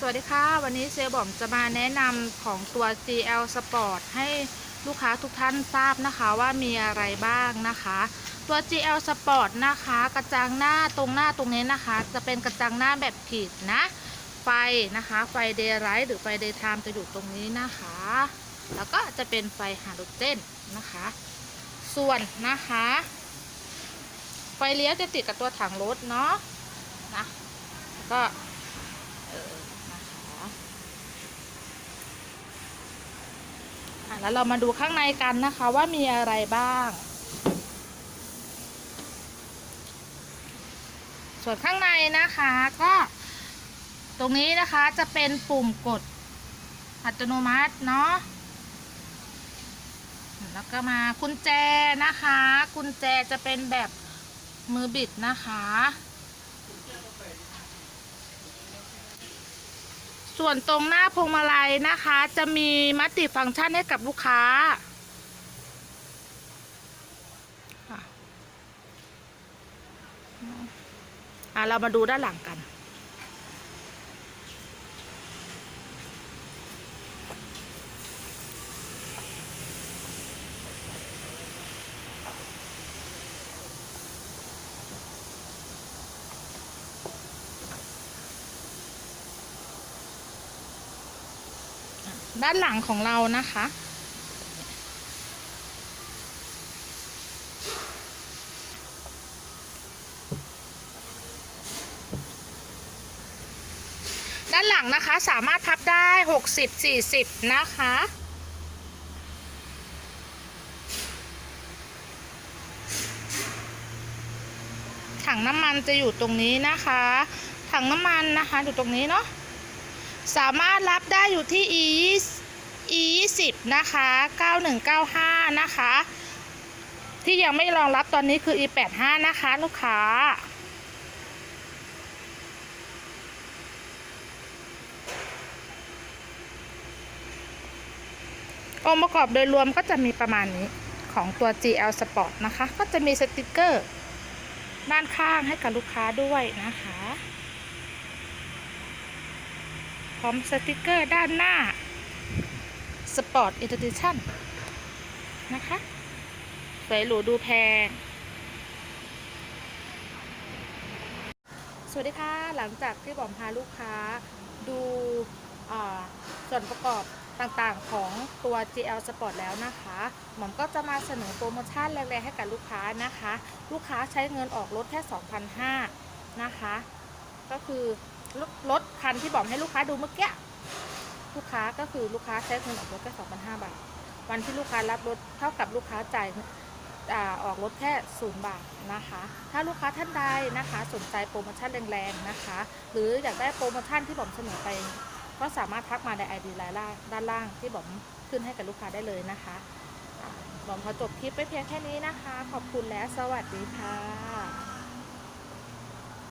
สวัสดีค่ะ วันนี้เซลบอมจะมาแนะนำของตัว GL Sport ให้ลูกค้าทุกท่านทราบนะคะว่ามีอะไรบ้างนะคะ ตัว GL Sport นะคะ กระจังหน้าตรงหน้าตรงนี้นะคะ จะเป็นกระจังหน้าแบบขีดนะ ไฟนะคะ ไฟเดย์ไรท์หรือไฟเดย์ไทม์จะอยู่ตรงนี้นะคะ แล้วก็จะเป็นไฟฮาโลเจนนะคะ ส่วนนะคะ ไฟเลี้ยวจะติดกับตัวถังรถเนาะนะก็ เออนะคะอะ แล้วเรามาดูข้างในกันนะคะว่ามีอะไรบ้าง ส่วนข้างในนะคะก็ตรงนี้นะคะจะเป็นปุ่มกดอัตโนมัติเนาะแล้วก็มากุญแจนะคะ กุญแจจะเป็นแบบมือบิดนะคะ ส่วนตรงหน้าพวงมาลัยนะคะ จะมีมัตติฟังก์ชันให้กับลูกค้า อะอะเรามาดูด้านหลังกัน ด้านหลังของเรานะคะ ด้านหลังนะคะสามารถพับได้ 60 40 นะคะถังน้ำมันจะอยู่ตรงนี้นะคะ ถังน้ำมันนะคะอยู่ตรงนี้เนาะ สามารถรับได้อยู่ที่ e e 20นะคะ 9195 นะคะ ที่ยังไม่รองรับตอนนี้คือ e 85นะคะ ลูกค้า องค์ประกอบโดยรวมก็จะมีประมาณนี้ของตัว GL Sport นะคะ ก็จะมีสติกเกอร์ด้านข้างให้กับลูกค้าด้วยนะคะ พร้อมสติกเกอร์ด้านหน้า Sport Edition นะคะ สวยหรูดูแพง สวัสดีค่ะ หลังจากที่บอมพาลูกค้าดูส่วนประกอบต่างๆของตัว GL Sport แล้วนะคะ หมอมก็จะมาเสนอโปรโมชั่นแรงๆให้กับลูกค้านะคะ ลูกค้าใช้เงินออกรถแค่ 2,500นะคะ ก็คือ รถคันที่บอกให้ลูกค้าดูเมื่อกี้ลูกค้าก็คือลูกค้าใช้เงินออกรถแค่2,500บาท วันที่ลูกค้ารับรถเท่ากับลูกค้าจ่ายออกรถแค่ศูนย์บาทนะคะ ถ้าลูกค้าท่านใดนะคะ สนใจโปรโมชั่นแรงๆนะคะ หรืออยากได้โปรโมชั่นที่ผมเสนอไปก็สามารถทักมาใน ID ไลน์ล่างด้านล่างที่ผมขึ้นให้กับลูกค้าได้เลยนะคะอ่าผมขอจบคลิปไปเพียงแค่นี้นะคะ ขอบคุณและสวัสดีค่ะ